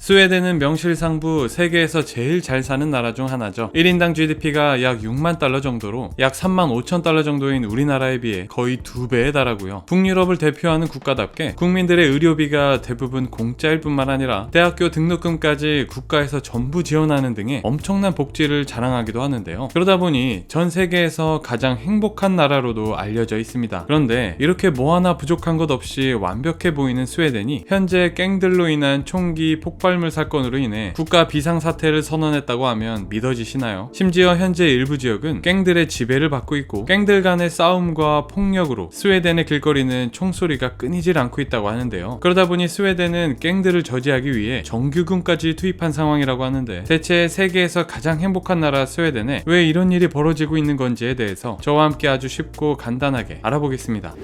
스웨덴은 명실상부 세계에서 제일 잘 사는 나라 중 하나죠. 1인당 GDP가 약 6만 달러 정도로 약 3만 5천 달러 정도인 우리나라에 비해 거의 두 배에 달하고요. 북유럽을 대표하는 국가답게 국민들의 의료비가 대부분 공짜일 뿐만 아니라 대학교 등록금까지 국가에서 전부 지원하는 등의 엄청난 복지를 자랑하기도 하는데요. 그러다 보니 전 세계에서 가장 행복한 나라로도 알려져 있습니다. 그런데 이렇게 뭐 하나 부족한 것 없이 완벽해 보이는 스웨덴이 현재 갱들로 인한 총기 폭발 물 사건으로 인해 국가 비상사태를 선언했다고 하면 믿어지시나요? 심지어 현재 일부 지역은 갱들의 지배를 받고 있고 갱들 간의 싸움과 폭력으로 스웨덴의 길거리는 총소리가 끊이질 않고 있다고 하는데요. 그러다 보니 스웨덴은 갱들을 저지하기 위해 정규군까지 투입한 상황이라고 하는데 대체 세계에서 가장 행복한 나라 스웨덴에 왜 이런 일이 벌어지고 있는 건지에 대해서 저와 함께 아주 쉽고 간단하게 알아보겠습니다.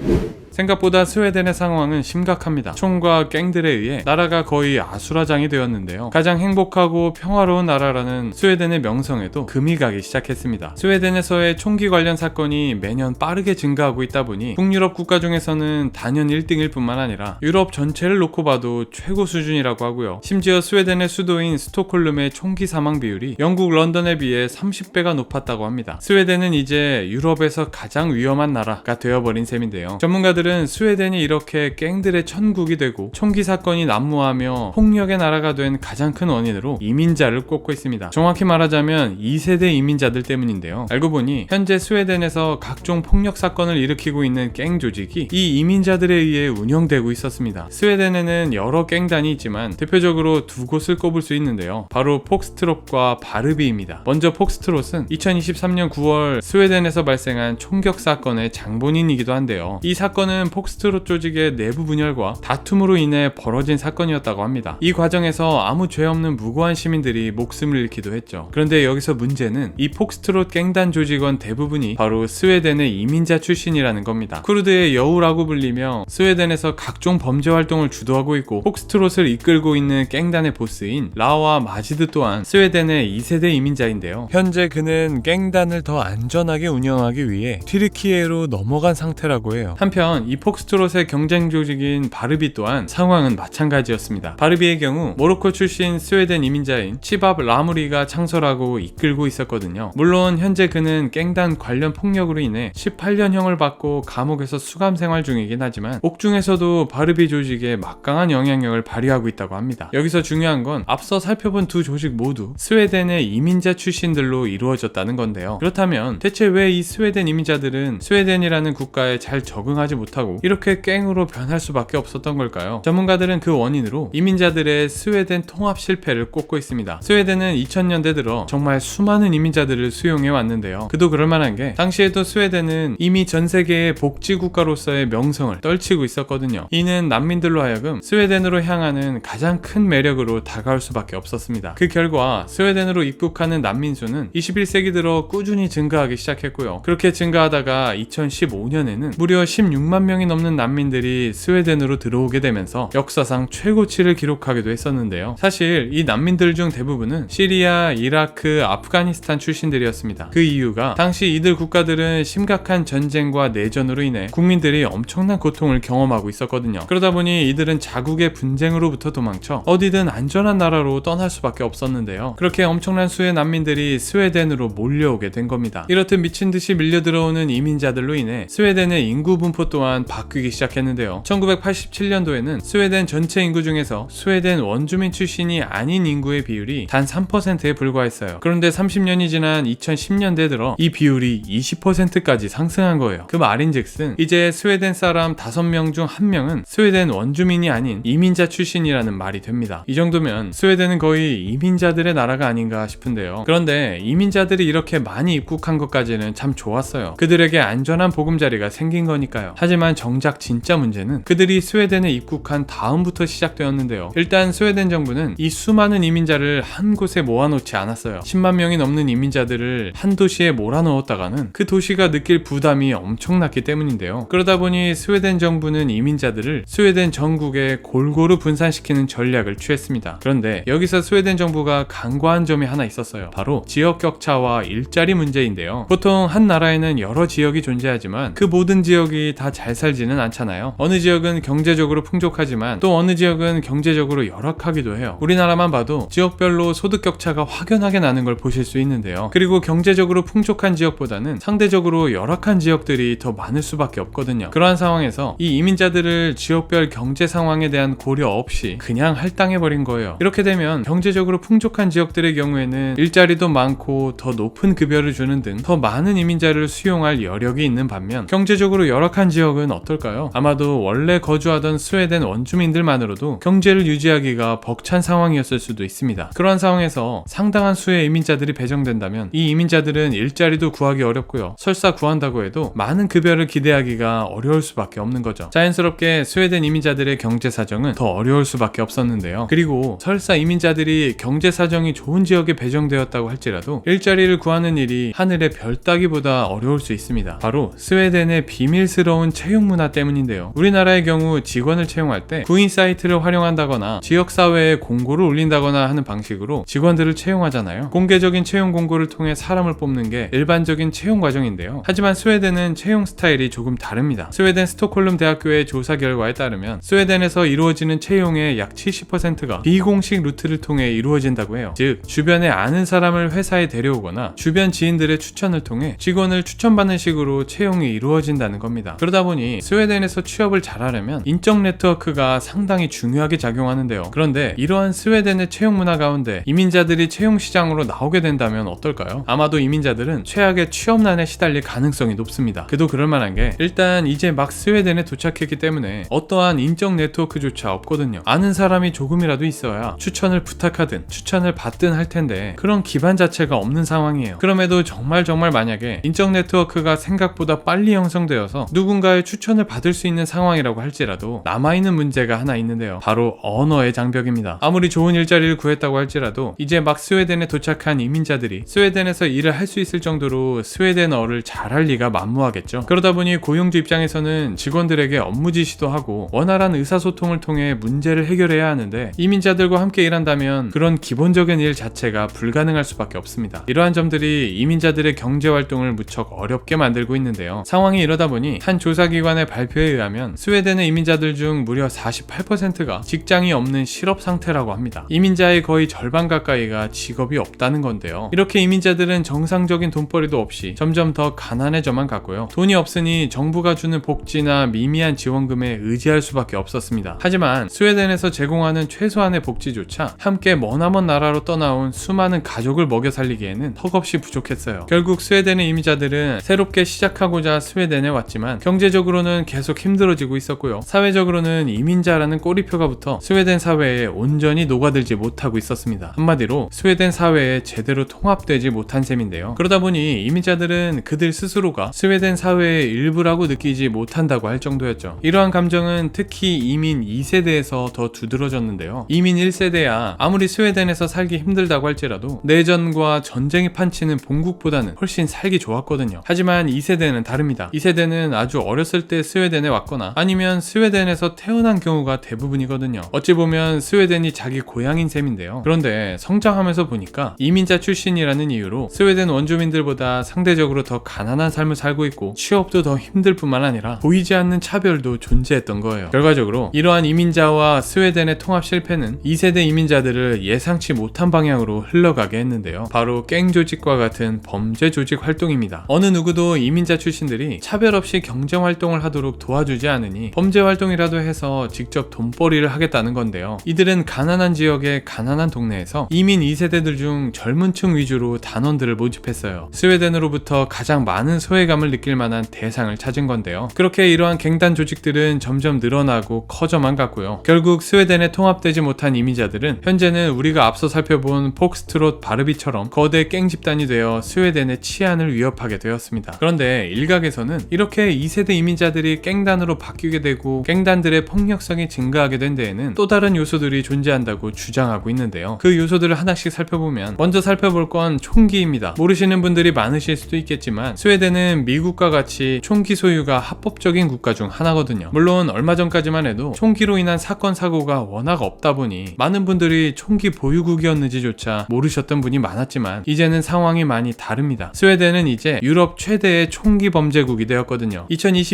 생각보다 스웨덴의 상황은 심각합니다. 총과 갱들에 의해 나라가 거의 아수라장이 되었는데요. 가장 행복하고 평화로운 나라라는 스웨덴의 명성에도 금이 가기 시작했습니다. 스웨덴에서의 총기 관련 사건이 매년 빠르게 증가하고 있다 보니 북유럽 국가 중에서는 단연 1등일 뿐만 아니라 유럽 전체를 놓고 봐도 최고 수준이라고 하고요. 심지어 스웨덴의 수도인 스톡홀름의 총기 사망 비율이 영국 런던에 비해 30배가 높았다고 합니다. 스웨덴은 이제 유럽에서 가장 위험한 나라가 되어버린 셈인데요. 전문가들은 스웨덴이 이렇게 갱들의 천국이 되고 총기 사건이 난무하며 폭력의 나라가 된 가장 큰 원인으로 이민자를 꼽고 있습니다. 정확히 말하자면 2세대 이민자들 때문인데요. 알고 보니 현재 스웨덴에서 각종 폭력 사건을 일으키고 있는 갱 조직이 이 이민자들에 의해 운영되고 있었습니다. 스웨덴에는 여러 갱단이 있지만 대표적으로 두 곳을 꼽을 수 있는데요. 바로 폭스트롯과 바르비입니다. 먼저 폭스트롯은 2023년 9월 스웨덴에서 발생한 총격 사건의 장본인이기도 한데요. 이 사건은 폭스트롯 조직의 내부 분열과 다툼으로 인해 벌어진 사건이었다고 합니다. 이 과정에서 아무 죄 없는 무고한 시민들이 목숨을 잃기도 했죠. 그런데 여기서 문제는 이 폭스트롯 갱단 조직원 대부분이 바로 스웨덴의 이민자 출신이라는 겁니다. 쿠르드의 여우라고 불리며 스웨덴에서 각종 범죄 활동을 주도하고 있고 폭스트롯을 이끌고 있는 갱단의 보스인 라와 마지드 또한 스웨덴의 2세대 이민자인데요. 현재 그는 갱단을 더 안전하게 운영하기 위해 튀르키예로 넘어간 상태라고 해요. 한편 이 폭스트롯의 경쟁 조직인 바르비 또한 상황은 마찬가지였습니다. 바르비의 경우 모로코 출신 스웨덴 이민자인 치밥 라무리가 창설하고 이끌고 있었거든요. 물론 현재 그는 갱단 관련 폭력으로 인해 18년형을 받고 감옥에서 수감 생활 중이긴 하지만 옥중에서도 바르비 조직에 막강한 영향력을 발휘하고 있다고 합니다. 여기서 중요한 건 앞서 살펴본 두 조직 모두 스웨덴의 이민자 출신들로 이루어졌다는 건데요. 그렇다면 대체 왜 이 스웨덴 이민자들은 스웨덴이라는 국가에 잘 적응하지 못 하고 이렇게 갱으로 변할 수밖에 없었던 걸까요? 전문가들은 그 원인으로 이민자들의 스웨덴 통합 실패를 꼽고 있습니다. 스웨덴은 2000년대 들어 정말 수많은 이민자들을 수용해 왔는데요. 그도 그럴 만한 게 당시에도 스웨덴은 이미 전 세계의 복지 국가로서의 명성을 떨치고 있었거든요. 이는 난민들로 하여금 스웨덴으로 향하는 가장 큰 매력으로 다가올 수밖에 없었습니다. 그 결과 스웨덴으로 입국하는 난민 수는 21세기 들어 꾸준히 증가하기 시작했고요. 그렇게 증가하다가 2015년에는 무려 16만 명이 넘는 난민들이 스웨덴으로 들어오게 되면서 역사상 최고치를 기록하기도 했었는데요. 사실 이 난민들 중 대부분은 시리아, 이라크, 아프가니스탄 출신들이었습니다. 그 이유가 당시 이들 국가들은 심각한 전쟁과 내전으로 인해 국민들이 엄청난 고통을 경험하고 있었거든요. 그러다 보니 이들은 자국의 분쟁으로부터 도망쳐 어디든 안전한 나라로 떠날 수밖에 없었는데요. 그렇게 엄청난 수의 난민들이 스웨덴으로 몰려오게 된 겁니다. 이렇듯 미친 듯이 밀려 들어오는 이민자들로 인해 스웨덴의 인구 분포 또한 바뀌기 시작했는데요. 1987년도에는 스웨덴 전체 인구 중에서 스웨덴 원주민 출신이 아닌 인구의 비율이 단 3%에 불과했어요. 그런데 30년이 지난 2010년대 들어 이 비율이 20%까지 상승한 거예요. 그 말인즉슨 이제 스웨덴 사람 5명 중 1명은 스웨덴 원주민이 아닌 이민자 출신이라는 말이 됩니다. 이 정도면 스웨덴은 거의 이민자들의 나라가 아닌가 싶은데요. 그런데 이민자들이 이렇게 많이 입국한 것까지는 참 좋았어요. 그들에게 안전한 보금자리가 생긴 거니까요. 하지만 정작 진짜 문제는 그들이 스웨덴에 입국한 다음부터 시작되었는데요. 일단 스웨덴 정부는 이 수많은 이민자를 한 곳에 모아놓지 않았어요. 10만 명이 넘는 이민자들을 한 도시에 몰아넣었다가는 그 도시가 느낄 부담이 엄청났기 때문인데요. 그러다 보니 스웨덴 정부는 이민자들을 스웨덴 전국에 골고루 분산시키는 전략을 취했습니다. 그런데 여기서 스웨덴 정부가 간과한 점이 하나 있었어요. 바로 지역 격차와 일자리 문제인데요. 보통 한 나라에는 여러 지역이 존재하지만 그 모든 지역이 다잘 잘 살지는 않잖아요. 어느 지역은 경제적으로 풍족하지만 또 어느 지역은 경제적으로 열악하기도 해요. 우리나라만 봐도 지역별로 소득 격차가 확연하게 나는 걸 보실 수 있는데요. 그리고 경제적으로 풍족한 지역보다는 상대적으로 열악한 지역들이 더 많을 수밖에 없거든요. 그러한 상황에서 이 이민자들을 지역별 경제 상황에 대한 고려 없이 그냥 할당해버린 거예요. 이렇게 되면 경제적으로 풍족한 지역들의 경우에는 일자리도 많고 더 높은 급여를 주는 등 더 많은 이민자를 수용할 여력이 있는 반면 경제적으로 열악한 지역은 어떨까요? 아마도 원래 거주하던 스웨덴 원주민들만으로도 경제를 유지하기가 벅찬 상황이었을 수도 있습니다. 그러한 상황에서 상당한 수의 이민자들이 배정된다면 이 이민자들은 일자리도 구하기 어렵고요. 설사 구한다고 해도 많은 급여를 기대하기가 어려울 수밖에 없는 거죠. 자연스럽게 스웨덴 이민자들의 경제 사정은 더 어려울 수밖에 없었는데요. 그리고 설사 이민자들이 경제 사정이 좋은 지역에 배정되었다고 할지라도 일자리를 구하는 일이 하늘의 별 따기보다 어려울 수 있습니다. 바로 스웨덴의 비밀스러운 채용 문화 때문인데요. 우리나라의 경우 직원을 채용할 때 구인 사이트를 활용한다거나 지역 사회에 공고를 올린다거나 하는 방식으로 직원들을 채용하잖아요. 공개적인 채용 공고를 통해 사람을 뽑는 게 일반적인 채용 과정인데요. 하지만 스웨덴은 채용 스타일이 조금 다릅니다. 스웨덴 스톡홀름 대학교의 조사 결과에 따르면 스웨덴에서 이루어지는 채용의 약 70%가 비공식 루트를 통해 이루어진다고 해요. 즉 주변에 아는 사람을 회사에 데려오거나 주변 지인들의 추천을 통해 직원을 추천받는 식으로 채용이 이루어진다는 겁니다. 그러다 보니 스웨덴에서 취업을 잘하려면 인적 네트워크가 상당히 중요하게 작용하는데요. 그런데 이러한 스웨덴의 채용 문화 가운데 이민자들이 채용 시장으로 나오게 된다면 어떨까요? 아마도 이민자들은 최악의 취업난에 시달릴 가능성이 높습니다. 그도 그럴 만한 게 일단 이제 막 스웨덴에 도착했기 때문에 어떠한 인적 네트워크조차 없거든요. 아는 사람이 조금이라도 있어야 추천을 부탁하든 추천을 받든 할 텐데 그런 기반 자체가 없는 상황이에요. 그럼에도 정말 정말 만약에 인적 네트워크가 생각보다 빨리 형성되어서 누군가의 추천을 받을 수 있는 상황이라고 할지라도 남아있는 문제가 하나 있는데요. 바로 언어의 장벽입니다. 아무리 좋은 일자리를 구했다고 할지라도 이제 막 스웨덴에 도착한 이민자들이 스웨덴에서 일을 할 수 있을 정도로 스웨덴어를 잘할 리가 만무하겠죠. 그러다 보니 고용주 입장에서는 직원들에게 업무 지시도 하고 원활한 의사소통을 통해 문제를 해결해야 하는데 이민자들과 함께 일한다면 그런 기본적인 일 자체가 불가능할 수밖에 없습니다. 이러한 점들이 이민자들의 경제 활동을 무척 어렵게 만들고 있는데요. 상황이 이러다 보니 한 조사 기관의 발표에 의하면 스웨덴의 이민자들 중 무려 48%가 직장이 없는 실업 상태라고 합니다. 이민자의 거의 절반 가까이가 직업이 없다는 건데요. 이렇게 이민자들은 정상적인 돈벌이도 없이 점점 더 가난해져만 갔고요. 돈이 없으니 정부가 주는 복지나 미미한 지원금에 의지할 수밖에 없었습니다. 하지만 스웨덴에서 제공하는 최소한의 복지조차 함께 머나먼 나라로 떠나온 수많은 가족을 먹여 살리기에는 턱없이 부족했어요. 결국 스웨덴의 이민자들은 새롭게 시작하고자 스웨덴에 왔지만 경제적 으로는 계속 힘들어지고 있었고요. 사회적으로는 이민자라는 꼬리표가 붙어 스웨덴 사회에 온전히 녹아들지 못하고 있었습니다. 한마디로 스웨덴 사회에 제대로 통합되지 못한 셈인데요. 그러다 보니 이민자들은 그들 스스로가 스웨덴 사회의 일부라고 느끼지 못한다고 할 정도였죠. 이러한 감정은 특히 이민 2세대에서 더 두드러졌는데요. 이민 1세대야 아무리 스웨덴에서 살기 힘들다고 할지라도 내전과 전쟁이 판치는 본국보다는 훨씬 살기 좋았거든요. 하지만 2세대는 다릅니다. 2세대는 아주 어렸을 때 스웨덴에 왔거나 아니면 스웨덴에서 태어난 경우가 대부분이거든요. 어찌 보면 스웨덴이 자기 고향인 셈인데요. 그런데 성장하면서 보니까 이민자 출신이라는 이유로 스웨덴 원주민들보다 상대적으로 더 가난한 삶을 살고 있고 취업도 더 힘들 뿐만 아니라 보이지 않는 차별도 존재했던 거예요. 결과적으로 이러한 이민자와 스웨덴의 통합 실패는 2세대 이민자들을 예상치 못한 방향으로 흘러가게 했는데요. 바로 깽 조직과 같은 범죄 조직 활동입니다. 어느 누구도 이민자 출신들이 차별 없이 경제 활동 을 하도록 도와주지 않으니 범죄 활동이라도 해서 직접 돈벌이를 하겠다는 건데요. 이들은 가난한 지역의 가난한 동네에서 이민 2세대들 중 젊은 층 위주로 단원들을 모집했어요. 스웨덴으로부터 가장 많은 소외감을 느낄 만한 대상을 찾은 건데요. 그렇게 이러한 갱단 조직들은 점점 늘어나고 커져만 갔고요. 결국 스웨덴에 통합되지 못한 이민자들은 현재는 우리가 앞서 살펴본 폭스트롯 바르비처럼 거대 깽 집단이 되어 스웨덴의 치안을 위협하게 되었습니다. 그런데 일각에서는 이렇게 2세대 이민 자들이 깽단으로 바뀌게 되고 깽단들의 폭력성이 증가하게 된 데에는 또 다른 요소들이 존재한다고 주장하고 있는데요. 그 요소들을 하나씩 살펴보면 먼저 살펴볼 건 총기입니다. 모르시는 분들이 많으실 수도 있겠지만 스웨덴은 미국과 같이 총기 소유가 합법적인 국가 중 하나거든요. 물론 얼마 전까지만 해도 총기로 인한 사건 사고가 워낙 없다 보니 많은 분들이 총기 보유국이었는지조차 모르셨던 분이 많았지만 이제는 상황이 많이 다릅니다. 스웨덴은 이제 유럽 최대의 총기 범죄국이 되었거든요.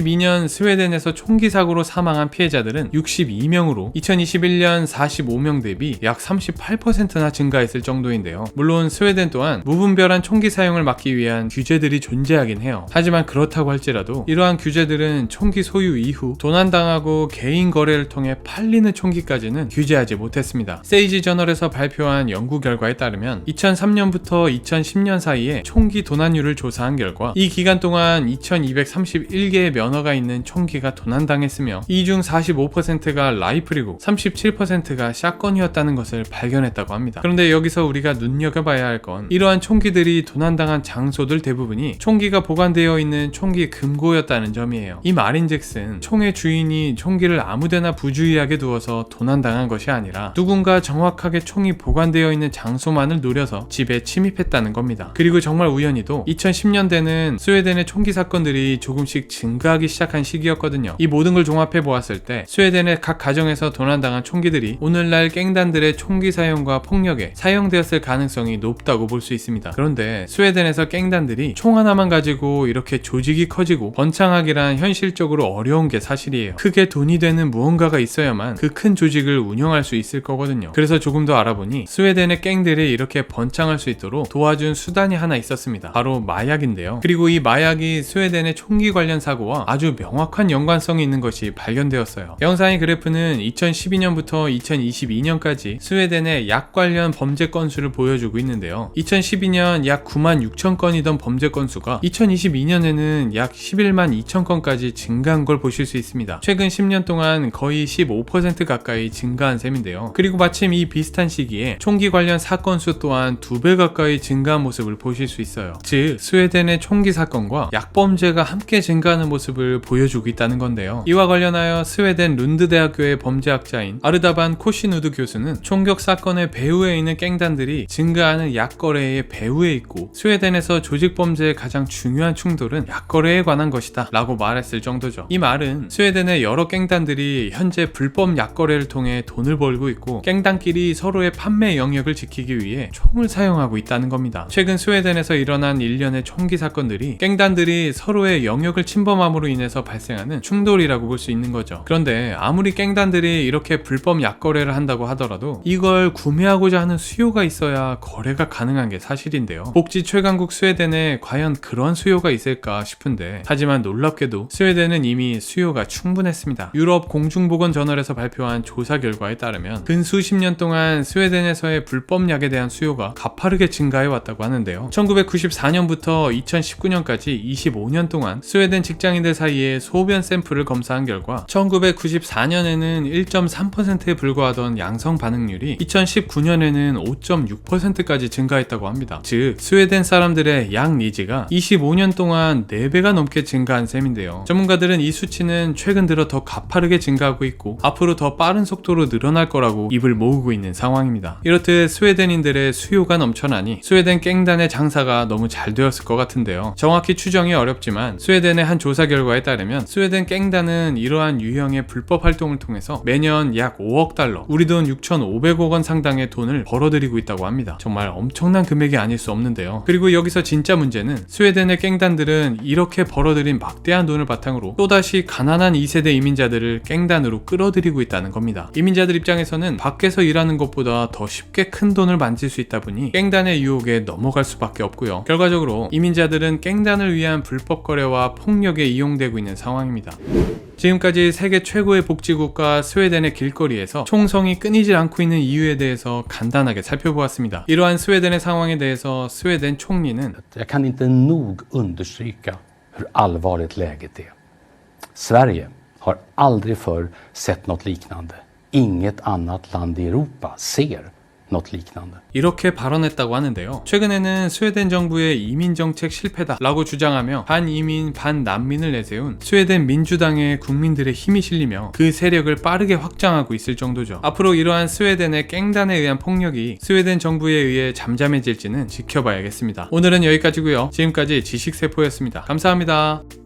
2022년 스웨덴에서 총기 사고로 사망한 피해자들은 62명으로 2021년 45명 대비 약 38%나 증가했을 정도인데요. 물론 스웨덴 또한 무분별한 총기 사용을 막기 위한 규제들이 존재하긴 해요. 하지만 그렇다고 할지라도 이러한 규제들은 총기 소유 이후 도난당하고 개인 거래를 통해 팔리는 총기까지는 규제하지 못했습니다. 세이지 저널에서 발표한 연구 결과에 따르면 2003년부터 2010년 사이에 총기 도난율을 조사한 결과 이 기간 동안 2231개의 면허 가 있는 총기가 도난당했으며 이 중 45%가 라이플이고 37%가 샷건이었다는 것을 발견했다고 합니다. 그런데 여기서 우리가 눈여겨봐야 할 건 이러한 총기들이 도난당한 장소들 대부분이 총기가 보관되어 있는 총기 금고였다는 점이에요. 이 말인즉슨 총의 주인이 총기를 아무데나 부주의하게 두어서 도난당한 것이 아니라 누군가 정확하게 총이 보관되어 있는 장소만을 노려서 집에 침입했다는 겁니다. 그리고 정말 우연히도 2010년대는 스웨덴의 총기 사건들이 조금씩 증가하기 시작한 시기였거든요. 이 모든 걸 종합해 보았을 때 스웨덴의 각 가정에서 도난당한 총기들이 오늘날 깽단들의 총기 사용과 폭력에 사용되었을 가능성이 높다고 볼 수 있습니다. 그런데 스웨덴에서 깽단들이 총 하나만 가지고 이렇게 조직이 커지고 번창하기란 현실적으로 어려운 게 사실이에요. 크게 돈이 되는 무언가가 있어야만 그 큰 조직을 운영할 수 있을 거거든요. 그래서 조금 더 알아보니 스웨덴의 깽들이 이렇게 번창할 수 있도록 도와준 수단이 하나 있었습니다. 바로 마약인데요. 그리고 이 마약이 스웨덴의 총기 관련 사고와 아주 명확한 연관성이 있는 것이 발견되었어요. 영상의 그래프는 2012년부터 2022년까지 스웨덴의 약 관련 범죄 건수를 보여주고 있는데요. 2012년 약 9만 6천 건이던 범죄 건수가 2022년에는 약 11만 2천 건까지 증가한 걸 보실 수 있습니다. 최근 10년 동안 거의 15% 가까이 증가한 셈인데요. 그리고 마침 이 비슷한 시기에 총기 관련 사건 수 또한 두배 가까이 증가한 모습을 보실 수 있어요. 즉 스웨덴의 총기 사건과 약범죄가 함께 증가하는 모습을 보여주고 있다는 건데요. 이와 관련하여 스웨덴 룬드 대학교의 범죄학자인 아르다반 코시누드 교수는 총격 사건의 배후에 있는 깽단들이 증가하는 약거래의 배후에 있고 스웨덴에서 조직 범죄의 가장 중요한 충돌은 약거래에 관한 것이다 라고 말했을 정도죠. 이 말은 스웨덴의 여러 깽단들이 현재 불법 약거래를 통해 돈을 벌고 있고 깽단끼리 서로의 판매 영역을 지키기 위해 총을 사용하고 있다는 겁니다. 최근 스웨덴에서 일어난 일련의 총기 사건들이 깽단들이 서로의 영역을 침범함으로 인해서 발생하는 충돌이라고 볼 수 있는 거죠. 그런데 아무리 깽단들이 이렇게 불법 약거래를 한다고 하더라도 이걸 구매하고자 하는 수요가 있어야 거래가 가능한 게 사실인데요. 복지 최강국 스웨덴에 과연 그런 수요가 있을까 싶은데 하지만 놀랍게도 스웨덴은 이미 수요가 충분했습니다. 유럽 공중보건저널에서 발표한 조사 결과에 따르면 근 수십 년 동안 스웨덴에서의 불법 약에 대한 수요가 가파르게 증가해 왔다고 하는데요. 1994년부터 2019년까지 25년 동안 스웨덴 직장인들 사이에 소변 샘플을 검사한 결과 1994년에는 1.3%에 불과하던 양성 반응률이 2019년에는 5.6%까지 증가했다고 합니다. 즉 스웨덴 사람들의 약 니즈가 25년 동안 4배가 넘게 증가한 셈인데요. 전문가들은 이 수치는 최근 들어 더 가파르게 증가하고 있고 앞으로 더 빠른 속도로 늘어날 거라고 입을 모으고 있는 상황입니다. 이렇듯 스웨덴인들의 수요가 넘쳐나니 스웨덴 깽단의 장사가 너무 잘 되었을 것 같은데요. 정확히 추정이 어렵지만 스웨덴의 한 조사 결과 에 따르면 스웨덴 깽단은 이러한 유형의 불법 활동을 통해서 매년 약 5억 달러, 우리 돈 6,500억 원 상당의 돈을 벌어들이고 있다고 합니다. 정말 엄청난 금액이 아닐 수 없는데요. 그리고 여기서 진짜 문제는 스웨덴의 깽단들은 이렇게 벌어들인 막대한 돈을 바탕으로 또다시 가난한 2세대 이민자들을 깽단으로 끌어들이고 있다는 겁니다. 이민자들 입장에서는 밖에서 일하는 것보다 더 쉽게 큰 돈을 만질 수 있다 보니 깽단의 유혹에 넘어갈 수밖에 없고요. 결과적으로 이민자들은 깽단을 위한 불법 거래와 폭력에 이 용되고 있는 상황입니다. 지금까지 세계 최고의 복지국가 스웨덴의 길거리에서 총성이 끊이질 않고 있는 이유에 대해서 간단하게 살펴보았습니다. 이러한 스웨덴의 상황에 대해서 스웨덴 총리는 Jag kan inte nog understryka hur allvarligt läget är. Sverige har aldrig förr sett något liknande. Inget annat land i Europa ser 이렇게 발언했다고 하는데요. 최근에는 스웨덴 정부의 이민 정책 실패다라고 주장하며 반이민 반난민을 내세운 스웨덴 민주당의 국민들의 힘이 실리며 그 세력을 빠르게 확장하고 있을 정도죠. 앞으로 이러한 스웨덴의 깽단에 의한 폭력이 스웨덴 정부에 의해 잠잠해질지는 지켜봐야겠습니다. 오늘은 여기까지고요. 지금까지 지식세포였습니다. 감사합니다.